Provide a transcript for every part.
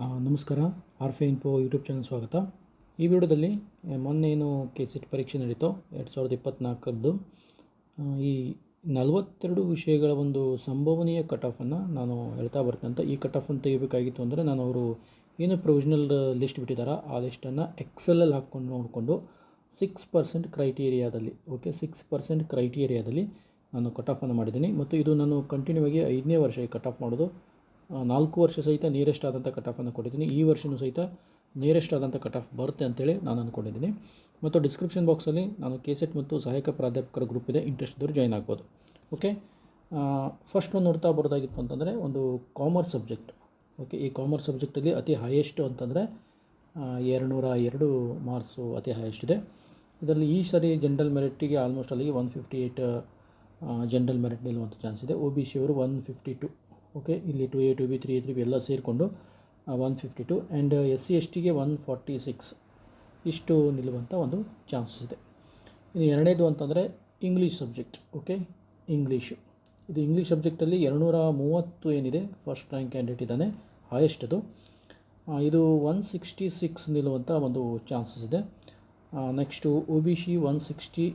ನಮಸ್ಕಾರ. ಆರ್ಫೆ info YouTube channel ಸ್ವಾಗತ. ಈ ವಿಡಿಯೋದಲ್ಲಿ ಮೊನ್ನೆ ಏನು ಕೆ ಸಿಟ್ ಪರೀಕ್ಷೆ ನಡೀತೋ, ಎರಡು ಸಾವಿರದ ಇಪ್ಪತ್ತ್ನಾಲ್ಕರದ್ದು ಈ ನಲವತ್ತೆರಡು ವಿಷಯಗಳ ಒಂದು ಸಂಭವನೀಯ ಕಟ್ ಆಫನ್ನು ನಾನು ಹೇಳ್ತಾ ಬರ್ತೇನೆ ಈ ಕಟ್ ಆಫನ್ನು ತೆಗಿಬೇಕಾಗಿತ್ತು ಅಂದರೆ, ನಾನು ಅವರು ಏನು ಪ್ರೊವಿಷನಲ್ ಲಿಸ್ಟ್ ಬಿಟ್ಟಿದ್ದಾರೆ, ಆ ಲಿಸ್ಟನ್ನು ಎಕ್ಸೆಲಲ್ಲಿ ಹಾಕ್ಕೊಂಡು ನೋಡಿಕೊಂಡು ಸಿಕ್ಸ್ ಪರ್ಸೆಂಟ್ ಕ್ರೈಟೀರಿಯಾದಲ್ಲಿ ಓಕೆ ಸಿಕ್ಸ್ ಪರ್ಸೆಂಟ್ ಕ್ರೈಟೀರಿಯಾದಲ್ಲಿ ನಾನು ಕಟ್ ಆಫನ್ನು ಮಾಡಿದ್ದೀನಿ. ಮತ್ತು ಇದು ನಾನು ಕಂಟಿನ್ಯೂ ಆಗಿ ಐದನೇ ವರ್ಷ ಕಟ್ ಆಫ್ ಮಾಡೋದು. ನಾಲ್ಕು ವರ್ಷ ಸಹಿತ ನಿಯರೆಸ್ಟ್ ಆದಂಥ ಕಟ್ ಆಫನ್ನು ಕೊಟ್ಟಿದ್ದೀನಿ. ಈ ವರ್ಷವೂ ಸಹಿತ ನಿಯರೆಸ್ಟ್ ಆದಂಥ ಕಟ್ ಆಫ್ ಬರುತ್ತೆ ಅಂತೇಳಿ ನಾನು ಅಂದ್ಕೊಂಡಿದ್ದೀನಿ ಮತ್ತು ಡಿಸ್ಕ್ರಿಪ್ಷನ್ ಬಾಕ್ಸಲ್ಲಿ ನಾನು ಕೆ ಸೆಟ್ ಮತ್ತು ಸಹಾಯಕ ಪ್ರಾಧ್ಯಾಪಕರ ಗ್ರೂಪ್ ಇದೆ. ಇಂಟ್ರೆಸ್ಟ್ ಇದ್ದವರು ಜಾಯ್ನ್ ಆಗ್ಬೋದು. ಓಕೆ ಫಸ್ಟ್ ಒಂದು ನೋಡ್ತಾ ಬರೋದಾಗಿತ್ತು ಅಂತಂದರೆ ಒಂದು ಕಾಮರ್ಸ್ ಸಬ್ಜೆಕ್ಟ್ ಓಕೆ ಈ ಕಾಮರ್ಸ್ ಸಬ್ಜೆಕ್ಟಲ್ಲಿ ಅತಿ ಹೈಯೆಸ್ಟ್ ಅಂತಂದರೆ ಎರಡುನೂರ ಎರಡು ಮಾರ್ಕ್ಸು ಅತಿ ಹೈಯೆಸ್ಟ್ ಇದೆ. ಇದರಲ್ಲಿ ಈ ಸರಿ ಜನರಲ್ ಮೆರಿಟಿಗೆ ಆಲ್ಮೋಸ್ಟ್ ಅಲ್ಲಿಗೆ one fifty eight general merit ನಿಲ್ಲುವಂಥ chance ಇದೆ. ಒ ಬಿ ಸಿ ಅವರು ಒನ್ ಫಿಫ್ಟಿ ಟು ಓಕೆ ಇಲ್ಲಿ two A two B three A three B ಎಲ್ಲ ಸೇರಿಕೊಂಡು one fifty two and S C S ಟಿಗೆ ಒನ್ ಫಾರ್ಟಿ ಸಿಕ್ಸ್ ಇಷ್ಟು ನಿಲ್ಲುವಂಥ ಒಂದು chances ಇದೆ. ಇನ್ನು ಎರಡನೇದು ಅಂತಂದರೆ ಇಂಗ್ಲೀಷ್ ಸಬ್ಜೆಕ್ಟ್ ಓಕೆ ಇಂಗ್ಲೀಷು ಇದು ಇಂಗ್ಲೀಷ್ ಸಬ್ಜೆಕ್ಟಲ್ಲಿ ಎರಡುನೂರ ಮೂವತ್ತು ಏನಿದೆ? ಫಸ್ಟ್ ರ್ಯಾಂಕ್ ಕ್ಯಾಂಡಿಡೇಟ್ ಇದ್ದಾನೆ ಹೈಯೆಸ್ಟ್ ಅದು. ಇದು ಒನ್ ಸಿಕ್ಸ್ಟಿ ಸಿಕ್ಸ್ ನಿಲ್ಲುವಂಥ ಒಂದು ಚಾನ್ಸಸ್ ಇದೆ. Next O B C one sixty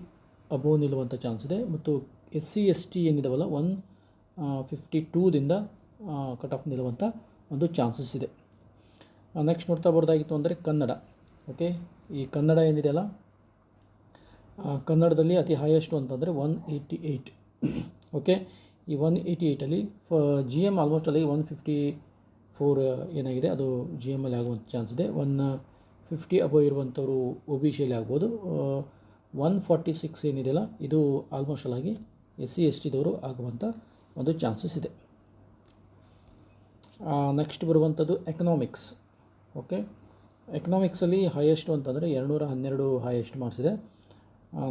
above ನಿಲ್ಲುವಂಥ chance ಇದೆ. ಮತ್ತು ಎಸ್ ಸಿ ಎಸ್ ಟಿ ಏನಿದಾವಲ್ಲ ಒನ್ ಫಿಫ್ಟಿ ಟೂದಿಂದ ಕಟ್ ಆಫ್ ನಿಲ್ಲುವಂಥ ಒಂದು ಚಾನ್ಸಸ್ ಇದೆ. ನೆಕ್ಸ್ಟ್ ನೋಡ್ತಾ ಬರೋದಾಗಿತ್ತು ಅಂದರೆ ಕನ್ನಡ. ಓಕೆ ಈ ಕನ್ನಡ ಏನಿದೆಯಲ್ಲ? ಕನ್ನಡದಲ್ಲಿ ಅತಿ ಹೈಯೆಸ್ಟು ಅಂತಂದರೆ ಒನ್ ಏಯ್ಟಿ ಏಯ್ಟ್ ಓಕೆ ಈ ಒನ್ ಏಯ್ಟಿ ಏಯ್ಟಲ್ಲಿ ಫ ಜಿ ಎಂ ಆಲ್ಮೋಸ್ಟ್ ಅಲ್ಲಿ ಒನ್ ಫಿಫ್ಟಿ ಫೋರ್ ಏನಾಗಿದೆ? ಅದು ಜಿ ಎಮ್ಮಲ್ಲಿ ಆಗುವಂಥ ಚಾನ್ಸ್ ಇದೆ. ಒನ್ ಫಿಫ್ಟಿ ಅಬೋ ಇರುವಂಥವ್ರು ಒ ಬಿ ಸಿಯಲ್ಲಿ ಆಗ್ಬೋದು. ಒನ್ ಫಾರ್ಟಿ ಸಿಕ್ಸ್ ಏನಿದೆಯಲ್ಲ? ಇದು ಆಲ್ಮೋಸ್ಟ್ ಅಲ್ಲಾಗಿ ಎಸ್ ಸಿ ಎಸ್ ಟಿದವರು ಆಗುವಂಥ ಒಂದು ಚಾನ್ಸಸ್ ಇದೆ. ನೆಕ್ಸ್ಟ್ ಬರುವಂಥದ್ದು ಎಕನಾಮಿಕ್ಸ್ ಓಕೆ ಎಕನಾಮಿಕ್ಸಲ್ಲಿ ಹೈಯೆಸ್ಟು ಅಂತಂದರೆ ಎರಡುನೂರ ಹನ್ನೆರಡು ಹೈಯೆಸ್ಟ್ ಮಾರ್ಕ್ಸ್ ಇದೆ.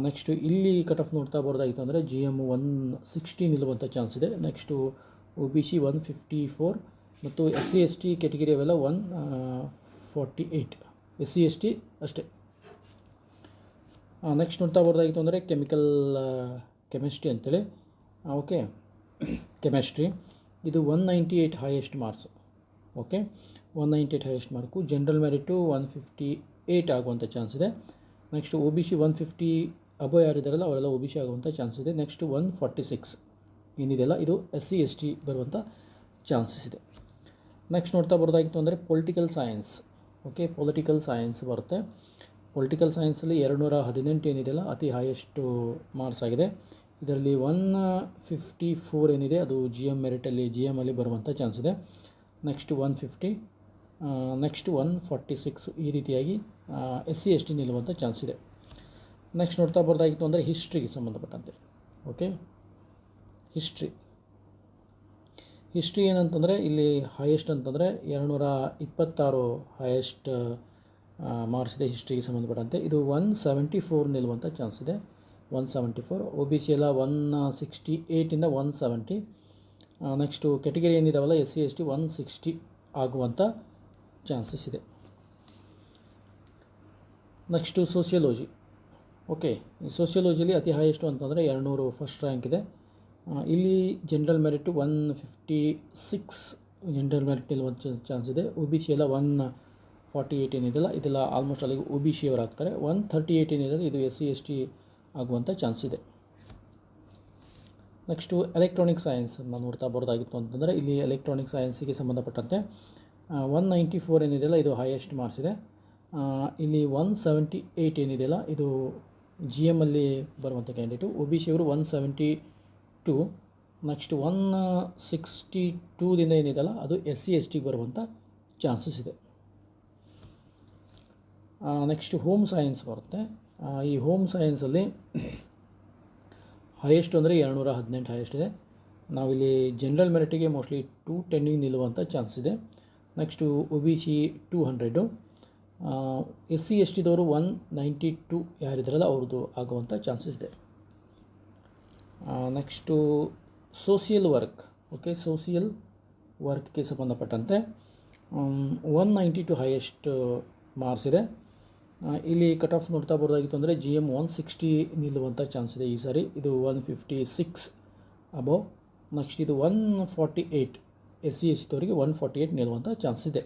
ನೆಕ್ಸ್ಟು ಇಲ್ಲಿ ಕಟ್ ಆಫ್ ನೋಡ್ತಾ ಬರೋದಾಗಿತ್ತು ಅಂದರೆ ಜಿ ಎಂ ಒನ್ ಸಿಕ್ಸ್ಟಿ ನಿಲ್ಲುವಂಥ ಚಾನ್ಸ್ ಇದೆ. Next O B C one fifty four ಮತ್ತು S C S T category ಅವೆಲ್ಲ one forty eight S C S T ಅಷ್ಟೇ. ನೆಕ್ಸ್ಟ್ ನೋಡ್ತಾ ಬರೋದಾಗಿತ್ತು ಅಂದರೆ ಕೆಮಿಕಲ್ ಕೆಮಿಸ್ಟ್ರಿ ಅಂತೇಳಿ. ಓಕೆ ಕೆಮಿಸ್ಟ್ರಿ ಇದು one ninety eight highest marks okay one ninety eight highest mark general merit one fifty eight ಆಗುವಂಥ chance ಇದೆ next O B C one fifty above ಯಾರಿದ್ದಾರಲ್ಲ ಅವರೆಲ್ಲ O B C ಆಗುವಂಥ chance ಇದೆ. Next one forty six ಏನಿದೆಯಲ್ಲ, ಇದು S C S T ಬರುವಂಥ chances ಇದೆ. Next ನೋಡ್ತಾ ಬರೋದಾಗಿತ್ತು ಅಂದರೆ political science okay political science ಬರುತ್ತೆ. ಪೊಲಿಟಿಕಲ್ ಸೈನ್ಸಲ್ಲಿ ಎರಡು ನೂರ ಹದಿನೆಂಟು ಏನಿದೆಯಲ್ಲ, ಅತಿ ಹೈಯೆಸ್ಟು ಮಾರ್ಕ್ಸ್ ಆಗಿದೆ. ಇದರಲ್ಲಿ ಒನ್ ಫಿಫ್ಟಿ ಫೋರ್ ಏನಿದೆ, ಅದು ಜಿ ಎಂ ಮೆರಿಟಲ್ಲಿ ಜಿ ಎಮಲ್ಲಿ ಬರುವಂಥ ಚಾನ್ಸ್ ಇದೆ. Next one fifty next one forty six ಈ ರೀತಿಯಾಗಿ ಎಸ್ ಸಿ ಎಸ್ ಟಿ ನಿಲ್ಲುವಂಥ ಚಾನ್ಸ್ ಇದೆ. ನೆಕ್ಸ್ಟ್ ನೋಡ್ತಾ ಬರೋದಾಗಿತ್ತು ಅಂದರೆ ಹಿಸ್ಟ್ರಿಗೆ ಸಂಬಂಧಪಟ್ಟಂತೆ. ಓಕೆ ಹಿಸ್ಟ್ರಿ ಹಿಸ್ಟ್ರಿ ಏನಂತಂದರೆ ಇಲ್ಲಿ ಹೈಯೆಸ್ಟ್ ಅಂತಂದರೆ ಎರಡುನೂರ ಇಪ್ಪತ್ತಾರು ಹೈಯೆಸ್ಟ್ ಮಾರ್ಕ್ಸ್ ಇದೆ ಹಿಸ್ಟ್ರಿಗೆ ಸಂಬಂಧಪಟ್ಟಂತೆ. ಇದು ಒನ್ ಸೆವೆಂಟಿ ಫೋರ್ ನಿಲ್ಲುವಂಥ ಚಾನ್ಸ್ ಇದೆ. One seventy four O B C ಎಲ್ಲ ಒನ್ ಸಿಕ್ಸ್ಟಿ ಏಯ್ಟಿಂದ one seventy next category ಏನಿದಾವಲ್ಲ S C S T one sixty ಆಗುವಂಥ ಚಾನ್ಸಸ್ ಇದೆ. ನೆಕ್ಸ್ಟು ಸೋಸಿಯಲೋಜಿ ಓಕೆ ಸೋಷಿಯಲೋಜಿಲಿ ಅತಿ ಹೈಯೆಸ್ಟು ಅಂತಂದರೆ ಎರಡುನೂರು ಫಸ್ಟ್ ರ್ಯಾಂಕ್ ಇದೆ. ಇಲ್ಲಿ general merit one fifty six general merit ಒಂದು ಚಾನ್ಸ್ ಇದೆ. ಒ ಬಿ ಸಿ ಎಲ್ಲ ಒನ್ ಫಾರ್ಟಿ ಏಯ್ಟ್ ಏನಿದೆಲ್ಲ ಇದೆಲ್ಲ ಆಲ್ಮೋಸ್ಟ್ ಅಲ್ಲಿಗೆ ಒ ಬಿ ಸಿ ಅವರು ಆಗ್ತಾರೆ ಒನ್ ಥರ್ಟಿ ಏಯ್ಟ್ ಏನಿದೆ ಇದು ಎಸ್ ಸಿ ಎಸ್ ಟಿ ಆಗುವಂಥ ಚಾನ್ಸ್ ಇದೆ. ನೆಕ್ಸ್ಟು ಎಲೆಕ್ಟ್ರಾನಿಕ್ ಸೈನ್ಸ್ ನಾನು ನೋಡ್ತಾ ಬರೋದಾಗಿತ್ತು ಅಂತಂದರೆ ಇಲ್ಲಿ ಎಲೆಕ್ಟ್ರಾನಿಕ್ ಸೈನ್ಸಿಗೆ ಸಂಬಂಧಪಟ್ಟಂತೆ ಒನ್ ನೈಂಟಿ ಫೋರ್ ಏನಿದೆಯಲ್ಲ, ಇದು ಹೈಯೆಸ್ಟ್ ಮಾರ್ಕ್ಸ್ ಇದೆ. ಇಲ್ಲಿ ಒನ್ ಸೆವೆಂಟಿ ಏಯ್ಟ್ ಏನಿದೆಯಲ್ಲ, ಇದು ಜಿ ಎಮ್ಮಲ್ಲಿ ಬರುವಂಥ ಕ್ಯಾಂಡಿಡೇಟು ಒ ಬಿ ಸಿ ಅವರು one seventy two next one sixty ಟೂದಿಂದ ಏನಿದೆಯಲ್ಲ, ಅದು ಎಸ್ ಸಿ ಎಸ್ ಟಿಗೆ ಬರುವಂಥ ಚಾನ್ಸಸ್ ಇದೆ. ನೆಕ್ಸ್ಟ್ ಹೋಮ್ ಸೈನ್ಸ್ ಬರುತ್ತೆ. ಈ ಹೋಮ್ ಸೈನ್ಸಲ್ಲಿ ಹೈಯೆಸ್ಟ್ ಅಂದರೆ ಎರಡುನೂರ ಹದಿನೆಂಟು ಹೈಯೆಸ್ಟ್ ಇದೆ. ನಾವಿಲ್ಲಿ ಜನರಲ್ ಮೆರಿಟಿಗೆ ಮೋಸ್ಟ್ಲಿ ಟೂ ಟೆನ್ನಿಗೆ ನಿಲ್ಲುವಂಥ ಚಾನ್ಸ್ ಇದೆ. Next O B C two hundred S C S ಟಿದವರು one ninety two ಯಾರಿದ್ದಾರಲ್ಲ ಅವ್ರದ್ದು ಆಗುವಂಥ ಚಾನ್ಸಸ್ ಇದೆ. Next social work okay social ವರ್ಕ್ಗೆ ಸಂಬಂಧಪಟ್ಟಂತೆ one ninety two highest marks ಇದೆ. ಇಲ್ಲಿ ಕಟ್ ಆಫ್ ನೋಡ್ತಾ ಬರೋದಾಗಿತ್ತು ಅಂದರೆ ಜಿ ಎಂ ಒನ್ ಸಿಕ್ಸ್ಟಿ ನಿಲ್ಲುವಂಥ ಚಾನ್ಸ್ ಇದೆ ಈ ಸಾರಿ. ಇದು one fifty six above next ಇದು one forty eight S C S ಸಿದವರಿಗೆ one forty eight ನಿಲ್ಲುವಂಥ ಚಾನ್ಸ್ ಇದೆ.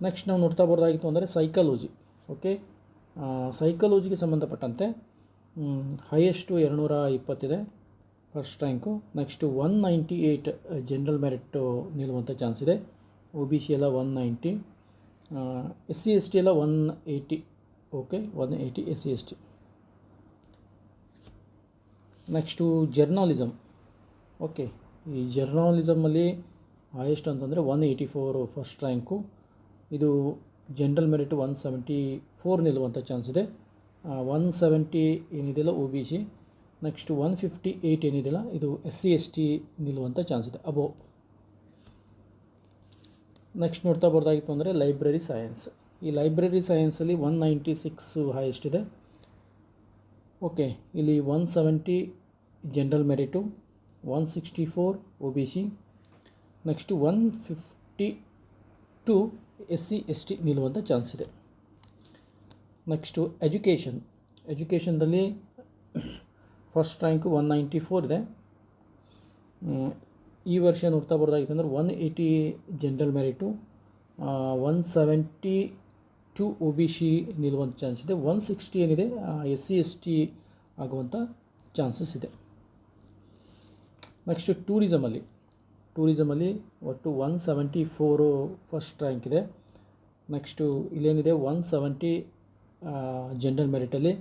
ನೆಕ್ಸ್ಟ್ ನಾವು ನೋಡ್ತಾ ಬರೋದಾಗಿತ್ತು ಅಂದರೆ ಸೈಕಾಲಜಿ ಓಕೆ ಸೈಕಾಲಜಿಗೆ ಸಂಬಂಧಪಟ್ಟಂತೆ ಹೈಯೆಸ್ಟು ಎರಡುನೂರ ಇಪ್ಪತ್ತಿದೆ first rank next one ninety eight general merit ನಿಲ್ಲುವಂಥ chance ಇದೆ. ಒ ಬಿ ಸಿ ಎಲ್ಲ one ninety S C S T ಎಲ್ಲ one eighty, okay? One eighty S C S T. Next journalism okay, ಈ ಜರ್ನಾಲಿಸಮಲ್ಲಿ highest ಅಂತಂದರೆ one eighty four first rank ಇದು general merit one seventy four ನಿಲ್ಲುವಂಥ chance ಇದೆ one seventy ಏನಿದೆಯಲ್ಲ O B C next one fifty eight ಏನಿದೆಯಲ್ಲ, ಇದು S C S T ನಿಲ್ಲುವಂಥ chance ಇದೆ. ಅಬೋ ನೆಕ್ಸ್ಟ್ ನೋಡ್ತಾ ಬರೋದಾಗಿತ್ತು ಅಂದರೆ ಲೈಬ್ರರಿ ಸೈನ್ಸ್ ಈ ಲೈಬ್ರರಿ ಸೈನ್ಸಲ್ಲಿ ಒನ್ ನೈಂಟಿ ಸಿಕ್ಸು ಹೈಯೆಸ್ಟ್ ಇದೆ. ಓಕೆ ಇಲ್ಲಿ one seventy general merit one sixty four O B C next one fifty two S C S T ನಿಲ್ಲುವಂಥ chance ಇದೆ. Next education ಎಜುಕೇಷನ್ದಲ್ಲಿ first rank one ninety four ಇದೆ. ಈ ವರ್ಷ ನೋಡ್ತಾ ಬರೋದಾಗಿತ್ತು ಅಂದರೆ one eighty general merit one seventy two O B C ನಿಲ್ಲುವಂಥ chance ಇದೆ. One sixty ಏನಿದೆ S C S T ಆಗುವಂಥ ಚಾನ್ಸಸ್ ಇದೆ. ನೆಕ್ಸ್ಟು ಟೂರಿಸಮಲ್ಲಿ ಟೂರಿಸಮಲ್ಲಿ ಒಟ್ಟು one seventy four first rank ಇದೆ. ನೆಕ್ಸ್ಟು ಇಲ್ಲೇನಿದೆ one seventy general ಮೆರಿಟಲ್ಲಿ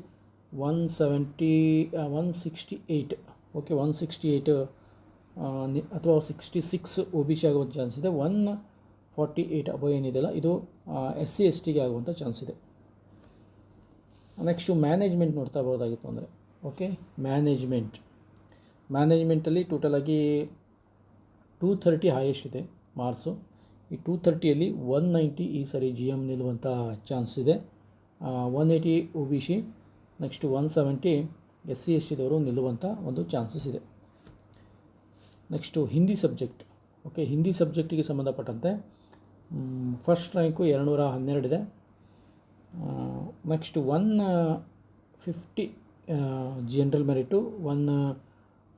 one seventy one sixty eight okay one sixty eight ಅಥವಾ sixty six O B C ಆಗುವಂಥ ಚಾನ್ಸ್ ಇದೆ. ಒನ್ ಫಾರ್ಟಿ ಏಯ್ಟ್ ಅಬೋ ಏನಿದೆಯಲ್ಲ, ಇದು ಎಸ್ ಸಿ ಎಸ್ ಟಿಗೆ ಆಗುವಂಥ chance ಇದೆ. ನೆಕ್ಸ್ಟು ಮ್ಯಾನೇಜ್ಮೆಂಟ್ ನೋಡ್ತಾ ಬರೋದಾಗಿತ್ತು ಅಂದರೆ ಓಕೆ ಮ್ಯಾನೇಜ್ಮೆಂಟ್ ಮ್ಯಾನೇಜ್ಮೆಂಟಲ್ಲಿ ಟೋಟಲಾಗಿ ಟೂ ಥರ್ಟಿ ಹೈಯೆಸ್ಟ್ ಇದೆ ಮಾರ್ಕ್ಸು. ಈ ಟೂ ಥರ್ಟಿಯಲ್ಲಿ ಒನ್ ನೈಂಟಿ ಈ ಸರಿ ಜಿ ಎಂ ನಿಲ್ಲುವಂಥ ಚಾನ್ಸ್ ಇದೆ. One eighty O B C next one seventy S C S ಟಿದವರು ನಿಲ್ಲುವಂಥ ಒಂದು ಚಾನ್ಸಸ್ ಇದೆ. Next Hindi subject. Okay, Hindi ಸಬ್ಜೆಕ್ಟಿಗೆ ಸಂಬಂಧಪಟ್ಟಂತೆ ಫಸ್ಟ್ ರ್ಯಾಂಕು ಎರಡುನೂರ ಹನ್ನೆರಡಿದೆ next one fifty general merit one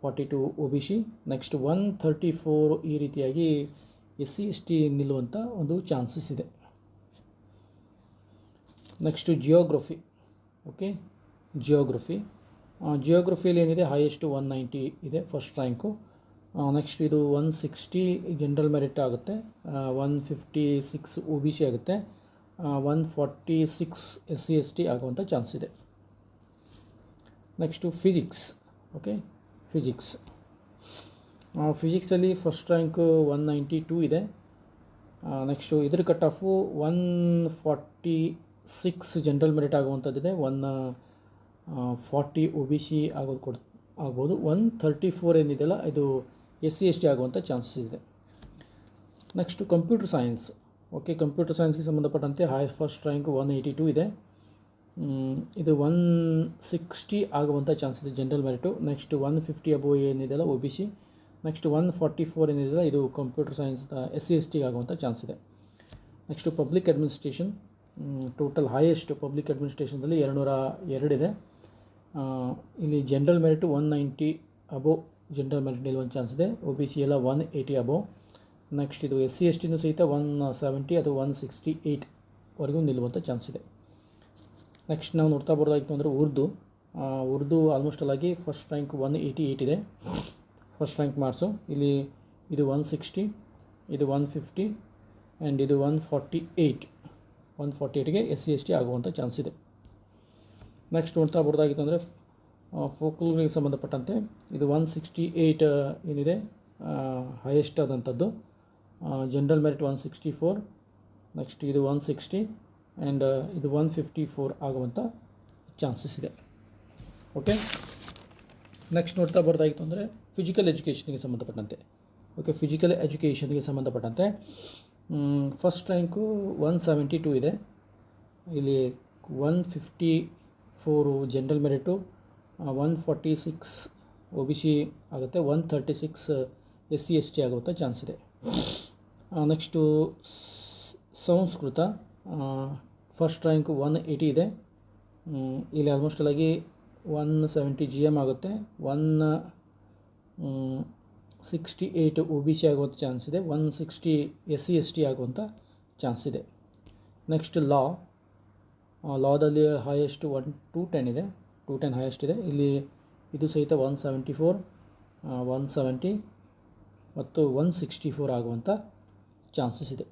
forty two O B C, next one thirty four ಈ ರೀತಿಯಾಗಿ S C S T ನಿಲ್ಲುವಂಥ ಒಂದು chances ಇದೆ. ನೆಕ್ಸ್ಟು ಜಿಯೋಗ್ರಫಿ ಓಕೆ ಜಿಯೋಗ್ರಫಿ ಜಿಯೋಗ್ರಫಿಯಲ್ಲಿ ಏನಿದೆ highest one ninety ಇದೆ ಫಸ್ಟ್ ರ್ಯಾಂಕು ನೆಕ್ಸ್ಟ್ ಇದು ಒನ್ ಸಿಕ್ಸ್ಟಿ ಜನ್ರಲ್ ಮೆರಿಟ್ ಆಗುತ್ತೆ. One fifty six O B C ಆಗುತ್ತೆ. One forty six S C S T ಆಗುವಂಥ ಚಾನ್ಸ್ ಇದೆ. Next physics okay physics ಫಿಸಿಕ್ಸಲ್ಲಿ first rank one ninety two ಇದೆ. Next ಇದ್ರ cut off one forty six general merit ಆಗುವಂಥದ್ದಿದೆ one forty O B C ಆಗೋದು ಕೊಡ್ ಆಗ್ಬೋದು. One thirty four ಏನಿದೆಯಲ್ಲ, ಇದು S C S T ಆಗುವಂಥ ಚಾನ್ಸಸ್ ಇದೆ. Next computer science okay computer ಸೈನ್ಸ್ಗೆ ಸಂಬಂಧಪಟ್ಟಂತೆ high first rank one eighty two ಇದೆ. ಇದು ಒನ್ ಸಿಕ್ಸ್ಟಿ ಆಗುವಂಥ ಚಾನ್ಸ್ ಇದೆ general merit next one fifty above ಏನಿದೆಯಲ್ಲ O B C next one forty four ಏನಿದೆಯಲ್ಲ ಇದು computer science S C S ಟಿಗೆ ಆಗುವಂಥ ಚಾನ್ಸ್ ಇದೆ. Next public administration total highest public ಅಡ್ಮಿನಿಸ್ಟ್ರೇಷನ್ದಲ್ಲಿ ಎರಡುನೂರ ಎರಡಿದೆ ಆ, ಇಲ್ಲಿ general merit one ninety above general merit ಒಂದು ಚಾನ್ಸ್ ಇದೆ. ಒ ಬಿ ಸಿ ಎಲ್ಲ ಒನ್ ಏಯ್ಟಿ ಅಬೋ ನೆಕ್ಸ್ಟ್ ಇದು ಎಸ್ ಸಿ ಎಸ್ ಟಿನೂ ಸಹಿತ ಒನ್ ಸೆವೆಂಟಿ ಅಥವಾ ಒನ್ ಸಿಕ್ಸ್ಟಿ ಏಯ್ಟ್ವರೆಗೂ ನಿಲ್ಲುವಂಥ ಚಾನ್ಸ್ ಇದೆ. ನೆಕ್ಸ್ಟ್ ನಾವು ನೋಡ್ತಾ ಬರೋದಾಗಿತ್ತು ಅಂದರೆ Urdu. Urdu almost ಅಲ್ಲಾಗಿ first rank one eighty eight ಇದೆ. ಫಸ್ಟ್ ರ್ಯಾಂಕ್ ಮಾರ್ಕ್ಸು ಇಲ್ಲಿ ಇದು ಒನ್ ಸಿಕ್ಸ್ಟಿ ಇದು ಒನ್ ಫಿಫ್ಟಿ ಆ್ಯಂಡ್ ಇದು one forty eight one forty ಏಯ್ಟ್ಗೆ S C S T ಆಗುವಂಥ ಚಾನ್ಸ್ ಇದೆ. ನೆಕ್ಸ್ಟ್ ನೋಡ್ತಾ ಬರೋದಾಗಿತ್ತು ಅಂದರೆ ಫೋಕಲ್ಗೆ ಸಂಬಂಧಪಟ್ಟಂತೆ ಇದು ಒನ್ ಸಿಕ್ಸ್ಟಿ ಏಯ್ಟ್ ಏನಿದೆ highest ಆದಂಥದ್ದು. General merit one sixty four next ಇದು ಒನ್ ಸಿಕ್ಸ್ಟಿ ಆ್ಯಂಡ್ ಇದು ಒನ್ ಫಿಫ್ಟಿ ಫೋರ್ ಆಗುವಂಥ ಚಾನ್ಸಸ್ ಇದೆ. ಓಕೆ ನೆಕ್ಸ್ಟ್ ನೋಡ್ತಾ ಬರೋದಾಗಿತ್ತು ಅಂದರೆ ಫಿಸಿಕಲ್ ಎಜುಕೇಷನ್ಗೆ ಸಂಬಂಧಪಟ್ಟಂತೆ. ಓಕೆ ಫಿಸಿಕಲ್ ಎಜುಕೇಷನ್ಗೆ ಸಂಬಂಧಪಟ್ಟಂತೆ first rank one seventy two ಇದೆ. ಇಲ್ಲಿ one fifty four general merit one forty six O B C ಆಗುತ್ತೆ one thirty six S C S T ಆಗುವಂಥ ಚಾನ್ಸ್ ಇದೆ. Next Sanskrit first rank one eighty ಇದೆ. ಇಲ್ಲಿ almost ಆಗಿ one seventy G M ಆಗುತ್ತೆ one sixty eight O B C ಆಗುವಂಥ chance ಇದೆ one sixty S C S T ಆಗುವಂಥ chance ಇದೆ. ನೆಕ್ಸ್ಟ್ ಲಾ ಲಾದಲ್ಲಿ ಹೈಯೆಸ್ಟ್ ಒನ್ ಟು ಟೆನ್ ಇದೆ. ಟು ಟೆನ್ ಹೈಯೆಸ್ಟ್ ಇದೆ. ಇಲ್ಲಿ ಇದು ಸಹಿತ one seventy four one seventy ಮತ್ತು ಒನ್ ಸಿಕ್ಸ್ಟಿ ಫೋರ್ ಆಗುವಂಥ ಚಾನ್ಸಸ್ ಇದೆ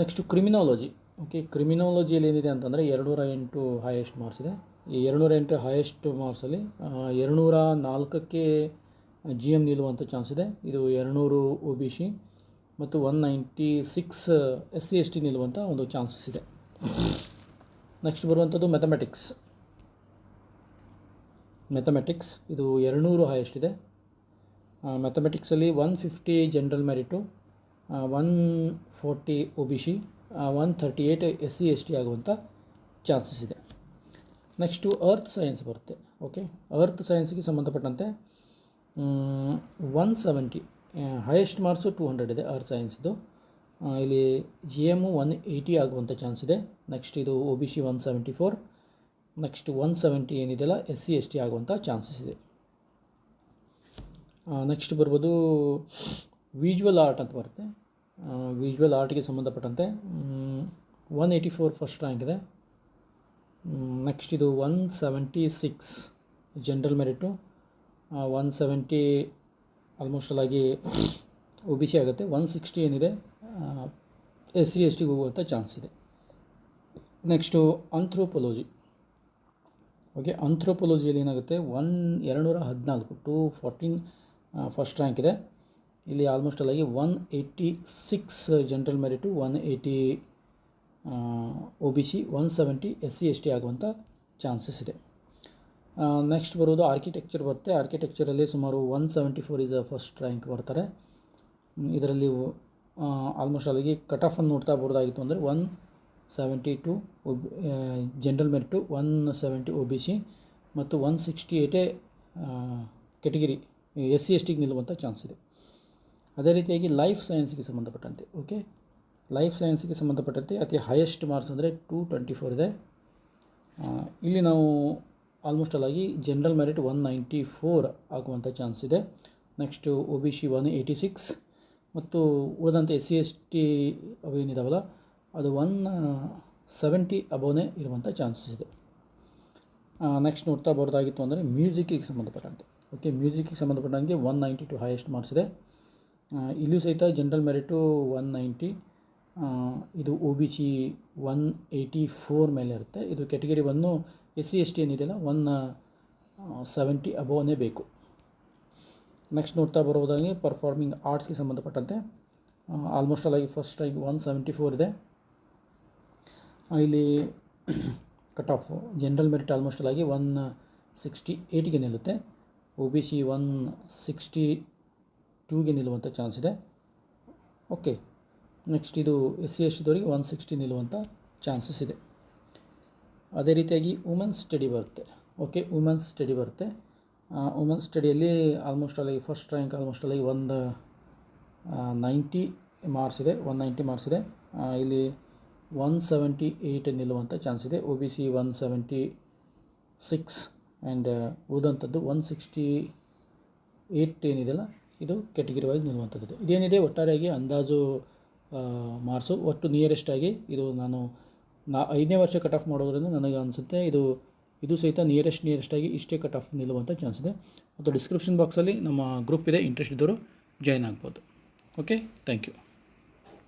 ನೆಕ್ಸ್ಟು ಕ್ರಿಮಿನಾಲಜಿ ಓಕೆ ಕ್ರಿಮಿನಾಲಜಿಯಲ್ಲಿ ಏನಿದೆ ಅಂತಂದರೆ ಎರಡುನೂರ ಎಂಟು ಹೈಯೆಸ್ಟ್ ಮಾರ್ಕ್ಸ್ ಇದೆ. ಈ ಎರಡುನೂರ ಎಂಟು ಹೈಯೆಸ್ಟ್ ಮಾರ್ಕ್ಸಲ್ಲಿ ಎರಡುನೂರ ನಾಲ್ಕಕ್ಕೆ ಜಿ ಎಂ ನಿಲ್ಲುವಂಥ ಚಾನ್ಸ್ ಇದೆ. ಇದು ಎರಡುನೂರು ಒ ಬಿ ಸಿ ಮತ್ತು one ninety six S C S T ನಿಲ್ಲುವಂಥ ಒಂದು ಚಾನ್ಸಸ್ ಇದೆ. ನೆಕ್ಸ್ಟ್ ಬರುವಂಥದ್ದು ಮೆಥಮೆಟಿಕ್ಸ್ ಮೆಥಮೆಟಿಕ್ಸ್ ಇದು ಎರಡುನೂರು ಹೈಯೆಸ್ಟ್ ಇದೆ. ಮೆಥಮೆಟಿಕ್ಸಲ್ಲಿ one fifty general merit one forty O B C one thirty eight S C S T ಆಗುವಂಥ chances ಇದೆ. Next earth science ಬರುತ್ತೆ. Okay earth ಸೈನ್ಸ್ಗೆ ಸಂಬಂಧಪಟ್ಟಂತೆ one seventy highest marks two hundred ಇದೆ earth ಸೈನ್ಸ್ದು ಇಲ್ಲಿ ಜಿ ಎಂ ಒನ್ ಏಯ್ಟಿ ಆಗುವಂಥ chance ಇದೆ. ನೆಕ್ಸ್ಟ್ ಇದು O B C one seventy four next one seventy ಏನಿದೆಯಲ್ಲ ಎಸ್ ಸಿ ಎಸ್ ಟಿ ಆಗುವಂಥ ಚಾನ್ಸಸ್ ಇದೆ. ನೆಕ್ಸ್ಟ್ ಬರ್ಬೋದು ವಿಜುವಲ್ ಆರ್ಟ್ ಅಂತ ಬರುತ್ತೆ. ವಿಜುವಲ್ ಆರ್ಟ್ಗೆ ಸಂಬಂಧಪಟ್ಟಂತೆ one eighty four first rank ಇದೆ. ನೆಕ್ಸ್ಟ್ ಇದು one seventy six general merit one seventy almost ಆಗಿ ಒ ಬಿ ಸಿ ಆಗುತ್ತೆ. ಒನ್ ಸಿಕ್ಸ್ಟಿ ಏನಿದೆ ಎಸ್ ಸಿ ಎಸ್ ಟಿಗೆ ಹೋಗುವಂಥ ಚಾನ್ಸ್ ಇದೆ. ನೆಕ್ಸ್ಟು ಅಂಥ್ರೋಪೊಲೋಜಿ ಓಕೆ ಅಂಥ್ರೋಪೊಲಜಿಯಲ್ಲಿ ಏನಾಗುತ್ತೆ? ಒನ್ ಎರಡುನೂರ ಹದಿನಾಲ್ಕು ಟು ಫೋರ್ಟೀನ್ ಫಸ್ಟ್ ರ್ಯಾಂಕ್ ಇದೆ. ಇಲ್ಲಿ almost ಅಲ್ಲಾಗಿ one eighty six general merit one eighty O B C one seventy S C S T ಆಗುವಂಥ ಚಾನ್ಸಸ್ ಇದೆ. ನೆಕ್ಸ್ಟ್ ಬರೋದು ಆರ್ಕಿಟೆಕ್ಚರ್ ಬರುತ್ತೆ. ಆರ್ಕಿಟೆಕ್ಚರಲ್ಲಿ ಸುಮಾರು one seventy four is first rank ಬರ್ತಾರೆ. ಇದರಲ್ಲಿ ಆಲ್ಮೋಸ್ಟ್ ಅಲ್ಲಿಗೆ ಕಟ್ ಆಫನ್ನು ನೋಡ್ತಾ ಬರೋದಾಗಿತ್ತು ಅಂದರೆ one seventy two general merit one seventy O B C ಮತ್ತು ಒನ್ ಸಿಕ್ಸ್ಟಿ ಏಟೇ ಕೆಟಗಿರಿ ಎಸ್ ಸಿ ಎಸ್ ಟಿಗೆ ನಿಲ್ಲುವಂಥ ಚಾನ್ಸ್ ಇದೆ. ಅದೇ ರೀತಿಯಾಗಿ ಲೈಫ್ ಸೈನ್ಸ್ಗೆ ಸಂಬಂಧಪಟ್ಟಂತೆ ಓಕೆ ಲೈಫ್ ಸೈನ್ಸ್ಗೆ ಸಂಬಂಧಪಟ್ಟಂತೆ ಅತಿ ಹೈಯೆಸ್ಟ್ ಮಾರ್ಕ್ಸ್ ಅಂದರೆ ಟೂ ಟ್ವೆಂಟಿ ಫೋರ್ ಇದೆ ಇಲ್ಲಿ ನಾವು almost ಅಲ್ಲಾಗಿ general merit one ninety four ಆಗುವಂಥ ಚಾನ್ಸ್ ಇದೆ. Next O B C one eighty six ಮತ್ತು ಉಳಿದಂತೆ ಎಸ್ ಸಿ ಎಸ್ ಟಿ ಅವೇನಿದಾವಲ್ಲ ಅದು ಒನ್ ಸೆವೆಂಟಿ ಅಬೋನೇ ಇರುವಂಥ ಚಾನ್ಸಸ್ ಇದೆ. ನೆಕ್ಸ್ಟ್ ನೋಡ್ತಾ ಬರೋದಾಗಿತ್ತು ಅಂದರೆ ಮ್ಯೂಸಿಕ್ಕಿಗೆ ಸಂಬಂಧಪಟ್ಟಂತೆ. ಓಕೆ ಮ್ಯೂಸಿಕ್ಕಿಗೆ ಸಂಬಂಧಪಟ್ಟಂಗೆ one ninety two highest marks ಇದೆ. ಇಲ್ಲೂ ಸಹಿತ ಜನರಲ್ ಮೆರಿಟು ಒನ್ ನೈಂಟಿ ಇದು O B C one eighty four ಮೇಲೆ ಇರುತ್ತೆ. ಇದು ಕೆಟಗರಿ ಒನ್ನು ಎಸ್ ಸಿ ಎಸ್ ಟಿ ಏನಿದೆಯಲ್ಲ ಒನ್ ಸೆವೆಂಟಿ ಅಬೋನೇ ಬೇಕು. ನೆಕ್ಸ್ಟ್ ನೋಡ್ತಾ ಬರೋದಾಗಿ ಪರ್ಫಾರ್ಮಿಂಗ್ ಆರ್ಟ್ಸ್ಗೆ ಸಂಬಂಧಪಟ್ಟಂತೆ. ಆಲ್ಮೋಸ್ಟ್ ಆಗಿ ಫಸ್ಟ್ ಆಗಿ ಒನ್ ಸೆವೆಂಟಿ ಫೋರ್ ಇದೆ. ಇಲ್ಲಿ cut off general merit almost ಆಗಿ ಒನ್ ಸಿಕ್ಸ್ಟಿ ಏಯ್ಟಿಗೆ ನಿಲ್ಲುತ್ತೆ. O B C one sixty ಟೂಗೆ ನಿಲ್ಲುವಂಥ ಚಾನ್ಸ್ ಇದೆ. ಓಕೆ ನೆಕ್ಸ್ಟ್ ಇದು ಎಸ್ ಸಿ ಎಸ್ ಟಿದವರಿಗೆ ಒನ್ ಸಿಕ್ಸ್ಟಿ ನಿಲ್ಲುವಂಥ ಚಾನ್ಸಸ್ ಇದೆ. ಅದೇ ರೀತಿಯಾಗಿ ವುಮೆನ್ಸ್ ಸ್ಟಡಿ ಬರುತ್ತೆ. ಓಕೆ ವುಮೆನ್ಸ್ ಸ್ಟಡಿ ಬರುತ್ತೆ. ವುಮೆನ್ಸ್ ಸ್ಟಡಿಯಲ್ಲಿ ಆಲ್ಮೋಸ್ಟ್ ಅಲ್ಲಿ ಫಸ್ಟ್ ರ್ಯಾಂಕ್ ಆಲ್ಮೋಸ್ಟ್ ಅಲ್ಲಿ ಒಂದು ನೈಂಟಿ ಮಾರ್ಕ್ಸ್ ಇದೆ ಒನ್ ನೈಂಟಿ ಮಾರ್ಕ್ಸ್ ಇದೆ. ಇಲ್ಲಿ ಒನ್ ಸೆವೆಂಟಿ ಏಯ್ಟ್ ನಿಲ್ಲುವಂಥ ಚಾನ್ಸ್ ಇದೆ. O B C one seventy six and ಉಳಿದಂಥದ್ದು one sixty eight ಏನಿದೆಯಲ್ಲ, ಇದು ಕೆಟಗಿರಿ ವೈಸ್ ನಿಲ್ಲುವಂಥದ್ದು ಇದೇನಿದೆ? ಒಟ್ಟಾರೆಯಾಗಿ ಅಂದಾಜು ಮಾರ್ಸು ಒಟ್ಟು ನಿಯರೆಸ್ಟ್ ಆಗಿ ಇದು ನಾನು ನಾ, ಐದನೇ ವರ್ಷ ಕಟ್ ಆಫ್ ಮಾಡೋದ್ರಿಂದ ನನಗೆ ಅನಿಸುತ್ತೆ, ಇದು ಇದು ಸಹಿತ ನಿಯರೆಸ್ಟ್ ನಿಯರೆಸ್ಟ್ ಆಗಿ ಇಷ್ಟೇ ಕಟ್ ಆಫ್ ನಿಲ್ಲುವಂಥ ಚಾನ್ಸ್ ಇದೆ. ಮತ್ತು ಡಿಸ್ಕ್ರಿಪ್ಷನ್ ಬಾಕ್ಸಲ್ಲಿ ನಮ್ಮ ಗ್ರೂಪ್ ಇದೆ ಇಂಟ್ರೆಸ್ಟ್ ಇದ್ದವರು ಜಾಯ್ನ್ ಆಗ್ಬೋದು. Okay thank you